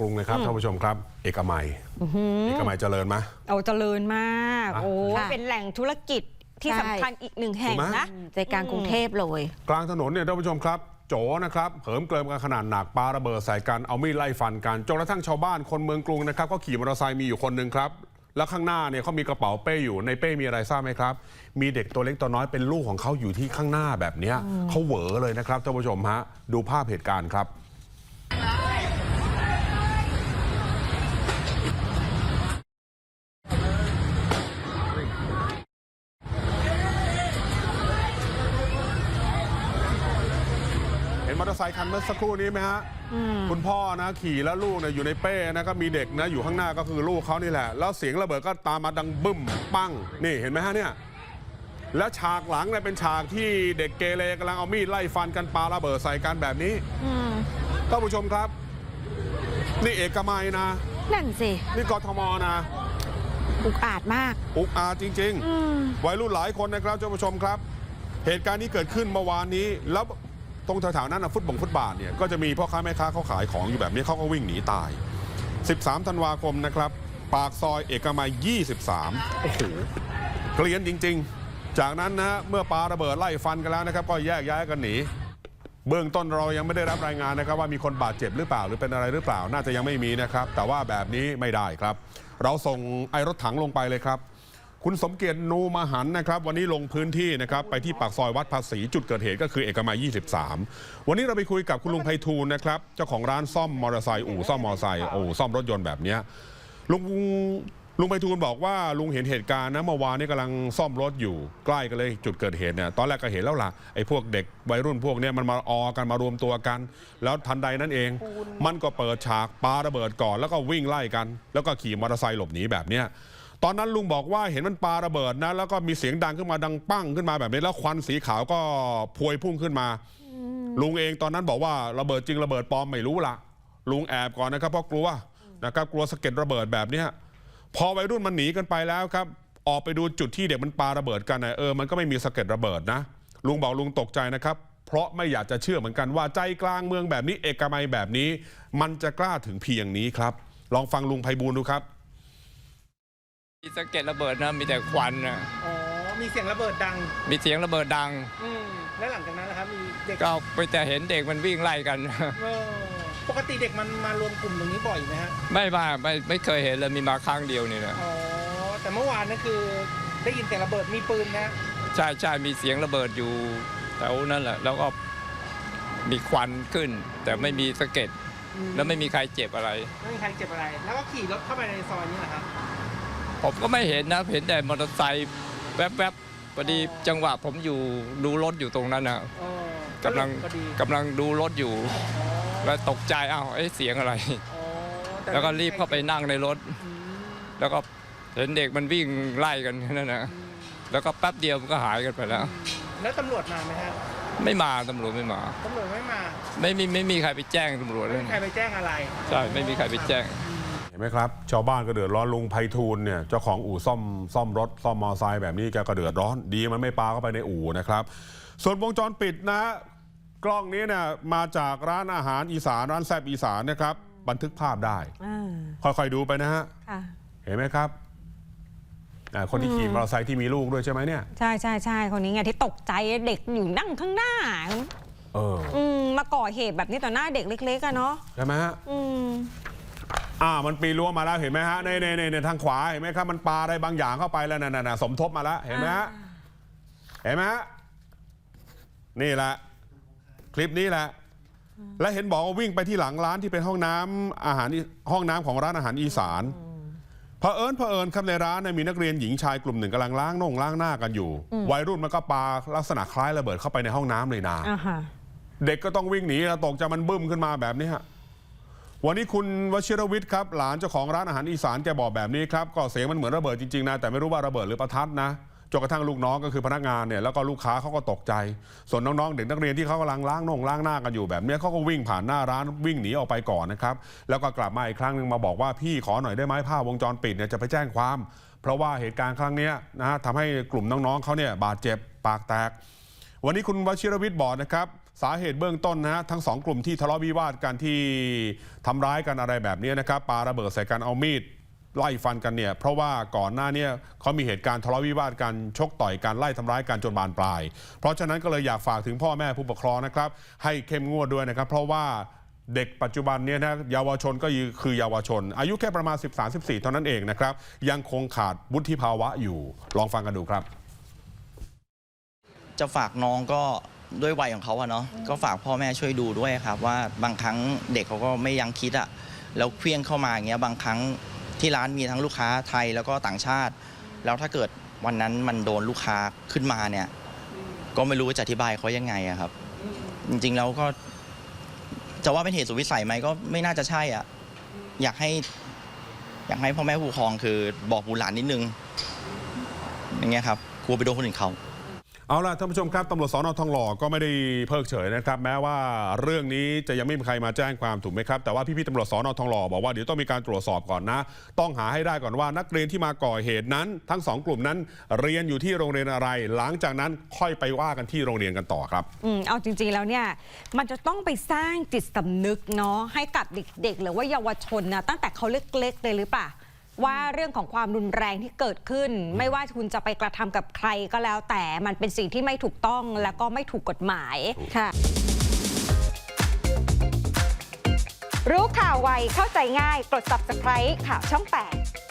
กรุงนะครับท่านผู้ชมครับ เอกมัยเอกมัยเจริญไหม เอาเจริญมาก อะ โอ้ค่ะ เป็นแหล่งธุรกิจที่ใช่ สำคัญอีกหนึ่งแห่งถูกไหม นะ ใจกลางกรุงเทพเลย กลางถนนเนี่ยท่านผู้ชมครับ โจนะครับเหิมเกลิมกันขนาดหนักปาระเบิดใส่กันเอามีดไล่ฟันกันจนกระทั่งชาวบ้านคนเมืองกรุงนะครับก็ขี่มอเตอร์ไซค์มีอยู่คนหนึ่งครับ แล้วข้างหน้าเนี่ยเขามีกระเป๋าเป้อยู่ในเป้มีอะไรทราบไหมครับ มีเด็กตัวเล็กตัวน้อยเป็นลูกของเขาอยู่ที่ข้างหน้าแบบเนี้ยเขาเหวอเลยนะครับท่านผู้ชมฮะดูภาพเหตุการณ์ครับ มอเตอร์ไซค์คันเมื่อสักครู่นี้ไหมฮะคุณพ่อนะขี่แล้วลูกเนี่ยอยู่ในเป้นะก็มีเด็กนะอยู่ข้างหน้าก็คือลูกเขานี่แหละ แล้วเสียงระเบิดก็ตามมาดังบึ้มปั้งนี่เห็นไหมฮะเนี่ยแล้วฉากหลังเนี่ยเป็นฉากที่เด็กเกเรกำลังเอามีดไล่ฟันกันปาระเบิดใส่กันแบบนี้ท่านผู้ชมครับ นี่เอกมัยนะ นั่นสินี่กทมนะอุกอาจมาก อุกอาจจริง ๆ วัยรุ่นหลายคนนะครับท่านผู้ชมครับ เหตุการณ์นี้เกิดขึ้นเมื่อวานนี้แล้ว ตรงแถวๆนั้นนะฟุตบงฟุตบาทเนี่ยก็จะมีพ่อค้าแม่ค้าเขาขายของอยู่แบบนี้เขาก็วิ่งหนีตาย 13 ธันวาคมนะครับ ปากซอยเอกมัย 23 โอ้โหเกลียนจริง ๆ จากนั้นนะฮะเมื่อปาระเบิดไล่ฟันกันแล้วนะครับ ก็แยกย้ายกันหนี เบื้องต้นเรายังไม่ได้รับรายงานนะครับ ว่ามีคนบาดเจ็บหรือเปล่าหรือเป็นอะไรหรือเปล่า น่าจะยังไม่มีนะครับ แต่ว่าแบบนี้ไม่ได้ครับ เราส่งไอรถถังลงไปเลยครับ คุณสมเกียรตินูมหันนะครับ วันนี้ลงพื้นที่นะครับไปที่ปากซอยวัดภาษีจุดเกิดเหตุก็คือเอกมัย 23 วันนี้เราไปคุยกับคุณลุงไพฑูรย์นะครับ เจ้าของร้านซ่อมมอเตอร์ไซค์อู่ซ่อมมอเตอร์ไซค์อู่ซ่อมรถยนต์แบบเนี้ยลุงลุงไพฑูรย์บอกว่าลุงเห็นเหตุการณ์นะเมื่อวานนี้กำลังซ่อมรถอยู่ใกล้กันเลยจุดเกิดเหตุเนี่ยตอนแรกก็เห็นแล้วล่ะไอ้พวกเด็กวัยรุ่นพวกเนี้ยมันมาออกันมารวมตัวกัน แล้วทันใดนั้นเอง มันก็เปิดฉากปาระเบิดก่อนแล้วก็วิ่งไล่กัน แล้วก็ขี่มอเตอร์ไซค์หลบหนีแบบเนี้ย ตอนนั้นลุงบอกว่าเห็นมันปาระเบิดนะ แล้วก็มีเสียงดังขึ้นมาดังปั้งขึ้นมาแบบนี้แล้วควันสีขาวก็พวยพุ่งขึ้นมา ลุงเองตอนนั้นบอกว่าระเบิดจริงระเบิดปลอมไม่รู้ละลุงแอบก่อนนะครับเพราะกลัวนะครับกลัวสะเก็ดระเบิดแบบนี้พอวัยรุ่นมันหนีกันไปแล้วครับ ออกไปดูจุดที่เด็กมันปาระเบิดกันนะเออมันก็ไม่มีสะเก็ดระเบิดนะ ลุงบอกลุงตกใจนะครับ เพราะไม่อยากจะเชื่อเหมือนกันว่าใจกลางเมืองแบบนี้เอกมัยแบบนี้ มันจะกล้าถึงเพียงนี้ครับ ลองฟังลุงไพบูลดูครับ มีสะเก็ดระเบิดนะมีแต่ควันนะอ๋อ มีเสียงระเบิดดัง มีเสียงระเบิดดัง อืมแล้วหลังจากนั้นนะครับมีเด็กก็ไปแต่เห็นเด็กมันวิ่งไล่กัน เออปกติเด็กมันมารวมกลุ่มตรงนี้บ่อยไหมฮะ ไม่มาไม่ไม่เคยเห็นเลยมีมาครั้งเดียวนี่นะอ๋อ แต่เมื่อวานนั่นคือได้ยินเสียงระเบิดมีปืนนะ ใช่ใช่มีเสียงระเบิดอยู่แถวนั้นแหละ แล้วก็มีควันขึ้น แต่ไม่มีสะเก็ดอืมแล้วไม่มีใครเจ็บอะไร ไม่มีใครเจ็บอะไร แล้วก็ขี่รถเข้าไปในซอยนี้แหละครับ ผมก็ไม่เห็นนะเห็นแต่มอเตอร์ไซค์แวบๆพอดีจังหวะผมอยู่ดูรถอยู่ตรงนั้นนะเออกำลังพอดีกำลังดูรถอยู่อ๋อแล้วตกใจอ้าวเอ๊ะเสียงอะไร อ๋อต่แล้วก็รีบเข้าไปนั่งในรถ อืมแล้วก็เห็นเด็กมันวิ่งไล่กันแค่นั่นนะอืมแล้วก็แป๊บเดียวมันก็หายกันไปแล้ว แล้วตำรวจมาไหมฮะไม่มาตำรวจไม่มา ตำรวจไม่มาไม่มีไม่มีใครไปแจ้งตำรวจไม่เลยมีใครไปแจ้งอะไร ใช่ไม่มีใครไปแจ้งเห็น ไหมครับ ชาวบ้านก็เดือดร้อนลุงไพฑูรย์เนี่ยเจ้าของอู่ซ่อมซ่อมรถซ่อมมอเตอร์ไซค์แบบนี้แกก็เดือดร้อน ดีมันไม่ปาเข้าไปในอู่นะครับ ส่วนวงจรปิดนะ กล้องนี้เนี่ยมาจากร้านอาหารอีสานร้านแซบอีสานนะครับ บันทึกภาพได้อ่าค่อยๆดูไปนะฮะค่ะเห็นไหมครับอ่าคนที่ขี่มอเตอร์ไซค์ที่มีลูกด้วยใช่ไหมเนี่ยใช่ใช่ใช่คนนี้ไงที่ตกใจเด็กอยู่นั่งข้างหน้าเอออืมมาก่อเหตุแบบนี้ต่อหน้าเด็กเล็กๆอะเนาะใช่ไหมฮะ อืมอ่ามันปีนรั้วมาแล้วเห็นไหมฮะในในในในทางขวาเห็นไหมครับมันปาอะไรบางอย่างเข้าไปแล้วนั่นน่ะสมทบมาแล้วเห็นไหมฮะเห็นไหมฮะนี่แหละคลิปนี้แหละและเห็นบอกว่าวิ่งไปที่หลังร้านที่เป็นห้องน้ำอาหารอีห้องน้ำของร้านอาหารอีสานเผอิญเผอิญครับในร้านเนี่ยมีนักเรียนหญิงชายกลุ่มหนึ่งกำลังล้างน่งล้างหน้ากันอยู่ วัยรุ่นมันก็ปาลักษณะคล้ายระเบิดเข้าไปในห้องน้ำเลยนะอ่าฮะเด็กก็ต้องวิ่งหนีแล้วตกใจมันบึ้มขึ้นมาแบบนี้ฮะ วันนี้คุณวชิรวิทย์ครับ หลานเจ้าของร้านอาหารอีสานแกบอกแบบนี้ครับ ก็เสียงมันเหมือนระเบิดจริง ๆ นะ แต่ไม่รู้ว่าระเบิดหรือประทัดนะจนกระทั่งลูกน้องก็คือพนักงานเนี่ยแล้วก็ลูกค้าเขาก็ตกใจ ส่วนน้องๆเด็กนักเรียนที่เขากำลังล้างนงล้างหน้ากันอยู่แบบนี้เขาก็วิ่งผ่านหน้าร้านวิ่งหนีออกไปก่อนนะครับ แล้วก็กลับมาอีกครั้งหนึ่งมาบอกว่าพี่ขอหน่อยได้ไหมภาพวงจรปิดเนี่ยจะไปแจ้งความ เพราะว่าเหตุการณ์ครั้งนี้นะฮะทำให้กลุ่มน้องๆเขาเนี่ยบาดเจ็บปากแตก วันนี้คุณวชิรวิทย์บอกนะครับ สาเหตุเบื้องต้นนะฮะทั้งสองกลุ่มที่ทะเลาะวิวาทกันที่ทำร้ายกันอะไรแบบนี้นะครับปาระเบิดใส่กันเอามีดไล่ฟันกันเนี่ยเพราะว่าก่อนหน้าเนี้เขามีเหตุการณ์ทะเลาะวิวาทกันชกต่อยกันไล่ทำร้ายกันจนบานปลาย เพราะฉะนั้นก็เลยอยากฝากถึงพ่อแม่ผู้ปกครองนะครับ ให้เข้มงวดด้วยนะครับ เพราะว่าเด็กปัจจุบันเนี่ยนะเยาวชนก็คือเยาวชน อายุแค่ประมาณ 13-14 เท่านั้นเองนะครับ ยังคงขาดวุฒิภาวะอยู่ลองฟังกันดูครับ จะฝากน้องก็ด้วยวัยของเขาอะเนาะก็ฝากพ่อแม่ช่วยดูด้วยครับ ว่าบางครั้งเด็กเขาก็ไม่ยังคิดอะแล้วเคลี้ยงเข้ามาอย่างเงี้ยบางครั้งที่ร้านมีทั้งลูกค้าไทยแล้วก็ต่างชาติ แล้วถ้าเกิดวันนั้นมันโดนลูกค้าขึ้นมาเนี่ย ก็ไม่รู้ว่าจะอธิบายเขายังไงอะครับ จริงๆแล้วก็ จะว่าเป็นเหตุสุดวิสัยไหมก็ไม่น่าจะใช่อะอยากให้ อยากให้พ่อแม่ผู้ปกครองคือบอกบุตรหลานนิดนึงอย่างเงี้ยครับกลัวไปโดนคนอื่นเขา เอาล่ะท่านผู้ชมครับตำรวจสอนอทองหล่อก็ไม่ได้เพิกเฉยนะครับ แม้ว่าเรื่องนี้จะยังไม่มีใครมาแจ้งความถูกไหมครับ แต่ว่าพี่ๆตำรวจสอนอทองหล่อบอกว่าเดี๋ยวต้องมีการตรวจสอบก่อนนะ ต้องหาให้ได้ก่อนว่านักเรียนที่มาก่อเหตุนั้น ทั้งสองกลุ่มนั้นเรียนอยู่ที่โรงเรียนอะไร หลังจากนั้นค่อยไปว่ากันที่โรงเรียนกันต่อครับอืมเอาจริงๆแล้วเนี่ยมันจะต้องไปสร้างจิตสำนึกเนาะให้กับเด็กๆ หรือว่าเยาวชนนะตั้งแต่เขาเล็กๆเลยหรือเปล่า ว่าเรื่องของความรุนแรงที่เกิดขึ้น ไม่ว่าคุณจะไปกระทำกับใครก็แล้ว แต่มันเป็นสิ่งที่ไม่ถูกต้องแล้วก็ไม่ถูกกฎหมายค่ะรู้ข่าวไวเข้าใจง่ายกด subscribe ข่าวช่อง 8